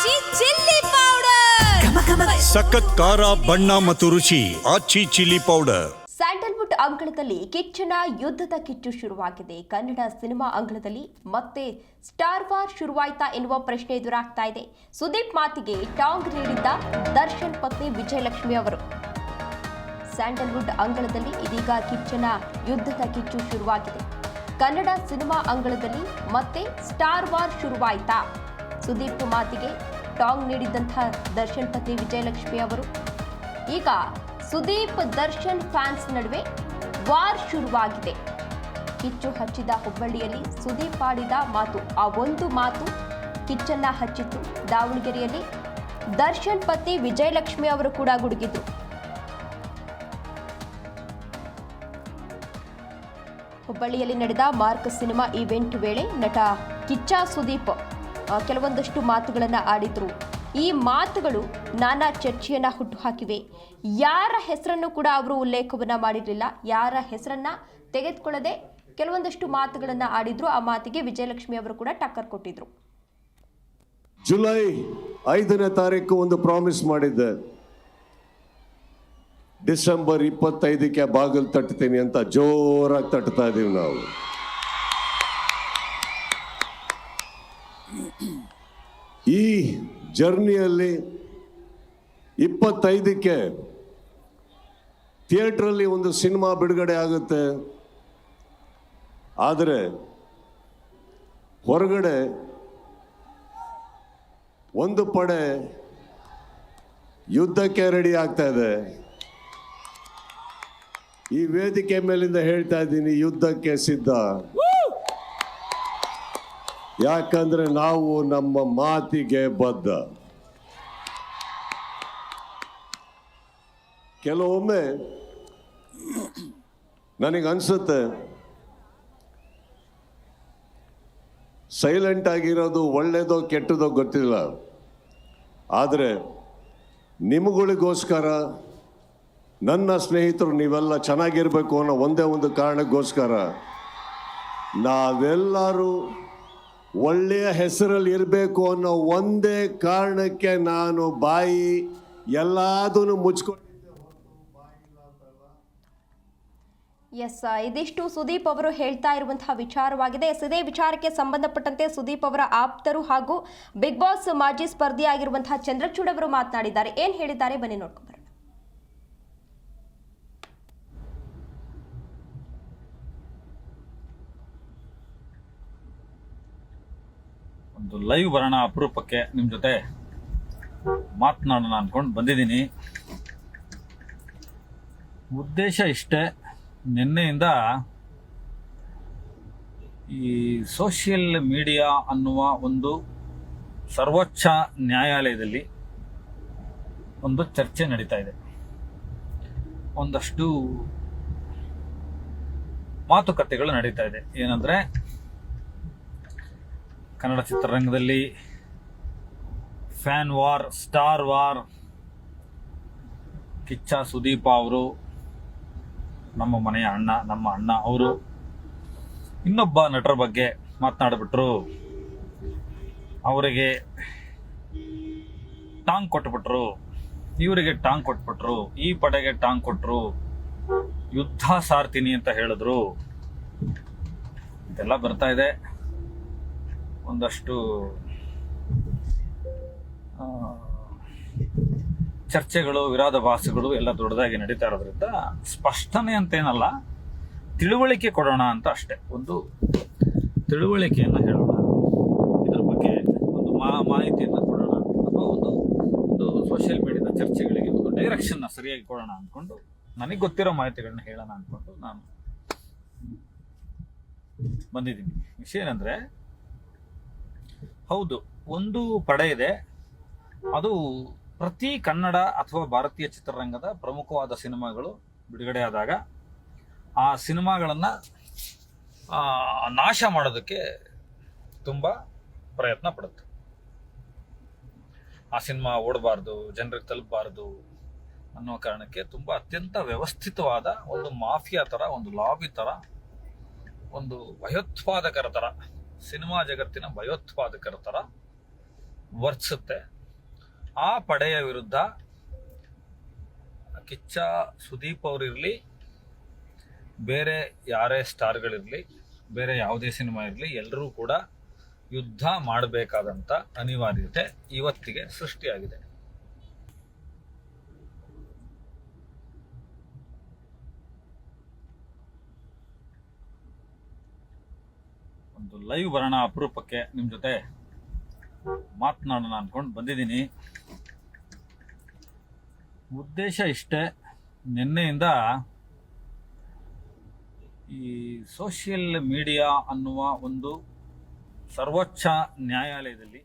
ಆಚಿ chilli powder ಸಖತ್ ಖಾರ ಬಣ್ಣ ಮತ್ತು ರುಚಿ ಆಚಿ ಚಿಲ್ಲಿ ಪೌಡರ್ ಸ್ಯಾಂಡಲ್ವುಡ್ ಅಂಗಳದಲ್ಲಿ ಕಿಚ್ಚನ ಯುದ್ಧದ ಕಿಚ್ಚು ಶುರುವಾಗಿದೆ. ಕನ್ನಡ ಸಿನಿಮಾ ಅಂಗಳದಲ್ಲಿ ಮತ್ತೆ ಸ್ಟಾರ್ ವಾರ್ ಶುರುವಾಯ್ತಾ ಎನ್ನುವ ಪ್ರಶ್ನೆ ಎದುರಾಗ್ತಾ ಇದೆ. ಸುದೀಪ್ ಮಾತಿಗೆ ಟಾಂಗ್ ನೀಡಿದ್ದ ದರ್ಶನ್ ಪತ್ನಿ ವಿಜಯಲಕ್ಷ್ಮಿ ಅವರು. ಸ್ಯಾಂಡಲ್ವುಡ್ ಅಂಗಳದಲ್ಲಿ ಇದೀಗ ಕಿಚ್ಚನ ಯುದ್ಧದ ಕಿಚ್ಚು ಶುರುವಾಗಿದೆ. ಕನ್ನಡ ಸಿನಿಮಾ ಅಂಗಳದಲ್ಲಿ ಮತ್ತೆ ಸ್ಟಾರ್ ವಾರ್ ಶುರುವಾಯ್ತಾ? ಸುದೀಪ್ ಮಾತಿಗೆ ಟಾಂಗ್ ನೀಡಿದ್ದಂತಹ ದರ್ಶನ್ ಪತ್ನಿ ವಿಜಯಲಕ್ಷ್ಮಿ ಅವರು. ಈಗ ಸುದೀಪ್ ದರ್ಶನ್ ಫ್ಯಾನ್ಸ್ ನಡುವೆ ವಾರ್ ಶುರುವಾಗಿದೆ. ಕಿಚ್ಚು ಹಚ್ಚಿದ ಹುಬ್ಬಳ್ಳಿಯಲ್ಲಿ ಸುದೀಪ್ ಆಡಿದ ಮಾತು, ಆ ಒಂದು ಮಾತು ಕಿಚ್ಚನ್ನ ಹಚ್ಚಿತ್ತು. ದಾವಣಗೆರೆಯಲ್ಲಿ ದರ್ಶನ್ ಪತ್ನಿ ವಿಜಯಲಕ್ಷ್ಮಿ ಅವರು ಕೂಡ ಗುಡುಗಿದ್ರು ಹುಬ್ಬಳ್ಳಿಯಲ್ಲಿ ನಡೆದ ಮಾರ್ಕ್ ಸಿನಿಮಾ ಈವೆಂಟ್ ವೇಳೆ ನಟ ಕಿಚ್ಚ ಸುದೀಪ್ ಕೆಲವೊಂದಷ್ಟು ಮಾತುಗಳನ್ನು ಆಡಿದ್ರು. ಈ ಮಾತುಗಳು ನಾನಾ ಚರ್ಚೆಯನ್ನ ಹುಟ್ಟುಹಾಕಿವೆ. ಯಾರ ಹೆಸರನ್ನು ಕೂಡ ಅವರು ಉಲ್ಲೇಖವನ್ನ ಮಾಡಿರಲಿಲ್ಲ. ಯಾರ ಹೆಸರನ್ನ ತೆಗೆದುಕೊಳ್ಳದೆ ಕೆಲವೊಂದಷ್ಟು ಮಾತುಗಳನ್ನು ಆಡಿದ್ರು. ಆ ಮಾತಿಗೆ ವಿಜಯಲಕ್ಷ್ಮಿ ಅವರು ಕೂಡ ಟಕ್ಕರ್ ಕೊಟ್ಟಿದ್ರು. ಜುಲೈ ಐದನೇ ತಾರೀಕು ಒಂದು ಪ್ರಾಮಿಸ್ ಮಾಡಿದ್ದೆ. ಡಿಸೆಂಬರ್ ಇಪ್ಪತ್ತೈದಕ್ಕೆ ಬಾಗಿಲು ತಟ್ತೀನಿ ಅಂತ ಜೋರಾಗಿ ತಟ್ತಾ ಇದೀವಿ ನಾವು. ಈ ಜರ್ನಿಯಲ್ಲಿ ಇಪ್ಪತ್ತೈದಕ್ಕೆ ಥಿಯೇಟ್ರಲ್ಲಿ ಒಂದು ಸಿನಿಮಾ ಬಿಡುಗಡೆ ಆಗುತ್ತೆ. ಆದರೆ ಹೊರಗಡೆ ಒಂದು ಪಡೆ ಯುದ್ಧಕ್ಕೆ ರೆಡಿ ಆಗ್ತಾ ಇದೆ. ಈ ವೇದಿಕೆ ಮೇಲಿಂದ ಹೇಳ್ತಾ ಇದ್ದೀನಿ, ಯುದ್ಧಕ್ಕೆ ಸಿದ್ಧ. ಯಾಕಂದ್ರೆ ನಾವು ನಮ್ಮ ಮಾತಿಗೆ ಬದ್ಧ. ಕೆಲವೊಮ್ಮೆ ನನಗೆ ಅನ್ಸುತ್ತೆ ಸೈಲೆಂಟ್ ಆಗಿರೋದು ಒಳ್ಳೆಯದೋ ಕೆಟ್ಟದೋ ಗೊತ್ತಿಲ್ಲ. ಆದರೆ ನಿಮಗಳಿಗೋಸ್ಕರ, ನನ್ನ ಸ್ನೇಹಿತರು ನೀವೆಲ್ಲ ಚೆನ್ನಾಗಿರಬೇಕು ಅನ್ನೋ ಒಂದೇ ಒಂದು ಕಾರಣಕ್ಕೋಸ್ಕರ ನಾವೆಲ್ಲರೂ ಒಳ್ಳೆಯ ಹೆಸರಲ್ಲಿ ಇರಬೇಕು ಅನ್ನೋ ಒಂದೇ ಕಾರಣಕ್ಕೆ ನಾನು ಬಾಯಿ ಎಲ್ಲದನ್ನು ಮುಚ್ಕೊಂಡು ಎಸ್ ಇದಿಷ್ಟು ಸುದೀಪ್ ಅವರು ಹೇಳ್ತಾ ಇರುವಂತಹ ವಿಚಾರವಾಗಿದೆ. ಎಸ್ ಇದೇ ವಿಚಾರಕ್ಕೆ ಸಂಬಂಧಪಟ್ಟಂತೆ ಸುದೀಪ್ ಅವರ ಆಪ್ತರು ಹಾಗೂ ಬಿಗ್ ಬಾಸ್ ಮಾಜಿ ಸ್ಪರ್ಧಿಯಾಗಿರುವಂತಹ ಚಂದ್ರಚೂಡ್ ಅವರು ಮಾತನಾಡಿದ್ದಾರೆ. ಏನು ಹೇಳಿದ್ದಾರೆ? ಬನ್ನಿ ನೋಡ್ಕೊಂಡ್ ಬರೋಣ ಒಂದು ಲೈವ್ ಬರೋಣ ಅಪರೂಪಕ್ಕೆ ನಿಮ್ಮ ಜೊತೆ ಮಾತನಾಡೋಣ ಅನ್ಕೊಂಡು ಬಂದಿದ್ದೀನಿ. ಉದ್ದೇಶ ಇಷ್ಟೇ, ನಿನ್ನೆಯಿಂದ ಈ ಸೋಷಿಯಲ್ ಮೀಡಿಯಾ ಅನ್ನುವ ಒಂದು ಸರ್ವೋಚ್ಚ ನ್ಯಾಯಾಲಯದಲ್ಲಿ ಒಂದು ಚರ್ಚೆ ನಡೀತಾ ಇದೆ. ಒಂದಷ್ಟು ಮಾತುಕತೆಗಳು ನಡೀತಾ ಇದೆ. ಏನಂದ್ರೆ ಕನ್ನಡ ಚಿತ್ರರಂಗದಲ್ಲಿ fan war, star war, Kichcha Sudeepa ಅವರು, ನಮ್ಮ ಮನೆಯ ಅಣ್ಣ, ನಮ್ಮ ಅಣ್ಣ ಅವರು, ಇನ್ನೊಬ್ಬ ನಟರ ಬಗ್ಗೆ ಮಾತನಾಡಿಬಿಟ್ರು. ಅವರಿಗೆ ಟಾಂಗ್ ಕೊಟ್ಬಿಟ್ರು. ಇವರಿಗೆ ಟಾಂಗ್ ಕೊಟ್ಬಿಟ್ರು. ಈ ಪಡೆಗೆ ಟಾಂಗ್ ಕೊಟ್ರು. ಯುದ್ಧ ಸಾರ್ತೀನಿ ಅಂತ ಹೇಳಿದ್ರು. ಇದೆಲ್ಲ ಬರ್ತಾ ಇದೆ. ಒಂದಷ್ಟು ಚರ್ಚೆಗಳು ವಿರೋಧಾಭಾಸಗಳು ಎಲ್ಲ ದೊಡ್ಡದಾಗಿ ನಡೀತಾ ಇರೋದ್ರಿಂದ ಸ್ಪಷ್ಟನೆ ಅಂತೇನಲ್ಲ, ತಿಳುವಳಿಕೆ ಕೊಡೋಣ ಅಂತ ಅಷ್ಟೇ. ಒಂದು ತಿಳುವಳಿಕೆಯನ್ನು ಹೇಳೋಣ. ಇದ್ರ ಬಗ್ಗೆ ಒಂದು ಮಾ, ಮಾಹಿತಿಯನ್ನು ಕೊಡೋಣ. ಅಥವಾ ಒಂದು ಒಂದು ಸೋಷಿಯಲ್ ಮೀಡಿಯಾದ ಚರ್ಚೆಗಳಿಗೆ ಒಂದು ಡೈರೆಕ್ಷನ್ನ ಸರಿಯಾಗಿ ಕೊಡೋಣ ಅಂದ್ಕೊಂಡು ನನಗೆ ಗೊತ್ತಿರೋ ಮಾಹಿತಿಗಳನ್ನ ಹೇಳೋಣ ಅಂದ್ಕೊಂಡು ನಾನು ಬಂದಿದ್ದೀನಿ. ವಿಷಯ ಏನಂದ್ರೆ ಹೌದು, ಒಂದು ಪಡೆ ಇದೆ. ಅದು ಪ್ರತಿ ಕನ್ನಡ ಅಥವಾ ಭಾರತೀಯ ಚಿತ್ರರಂಗದ ಪ್ರಮುಖವಾದ ಸಿನಿಮಾಗಳು ಬಿಡುಗಡೆ ಆದಾಗ ಆ ಸಿನಿಮಾಗಳನ್ನ ನಾಶ ಮಾಡೋದಕ್ಕೆ ತುಂಬ ಪ್ರಯತ್ನ ಪಡುತ್ತೆ. ಆ ಸಿನಿಮಾ ಓಡಬಾರ್ದು, ಜನರಿಗೆ ತಲುಪಬಾರ್ದು ಅನ್ನೋ ಕಾರಣಕ್ಕೆ ತುಂಬ ಅತ್ಯಂತ ವ್ಯವಸ್ಥಿತವಾದ ಒಂದು ಮಾಫಿಯಾ ತರ, ಒಂದು ಲಾಬಿ ತರ, ಒಂದು ಭಯೋತ್ಪಾದಕರ ತರ ಸಿನಿಮಾ ಜಗತ್ತಿನ ಭಯೋತ್ಪಾದಕರ ಥರ ವರ್ತಿಸುತ್ತೆ ಆ ಪಡೆಯ ವಿರುದ್ಧ ಕಿಚ್ಚ ಸುದೀಪ್ ಅವರಿರಲಿ ಬೇರೆ ಯಾರೇ ಸ್ಟಾರ್ಗಳಿರಲಿ ಬೇರೆ ಯಾವುದೇ ಸಿನಿಮಾ ಇರಲಿ ಎಲ್ಲರೂ ಕೂಡ ಯುದ್ಧ ಮಾಡಬೇಕಾದಂಥ ಅನಿವಾರ್ಯತೆ ಇವತ್ತಿಗೆ ಸೃಷ್ಟಿಯಾಗಿದೆ. ಒಂದು ಲೈವ್ ಬರೋಣ ಅಪರೂಪಕ್ಕೆ ನಿಮ್ಮ ಜೊತೆ ಮಾತನಾಡೋಣ ಅನ್ಕೊಂಡು ಬಂದಿದ್ದೀನಿ. ಉದ್ದೇಶ ಇಷ್ಟೇ, ನಿನ್ನೆಯಿಂದ ಈ ಸೋಷಿಯಲ್ ಮೀಡಿಯಾ ಅನ್ನುವ ಒಂದು ಸರ್ವೋಚ್ಚ ನ್ಯಾಯಾಲಯದಲ್ಲಿ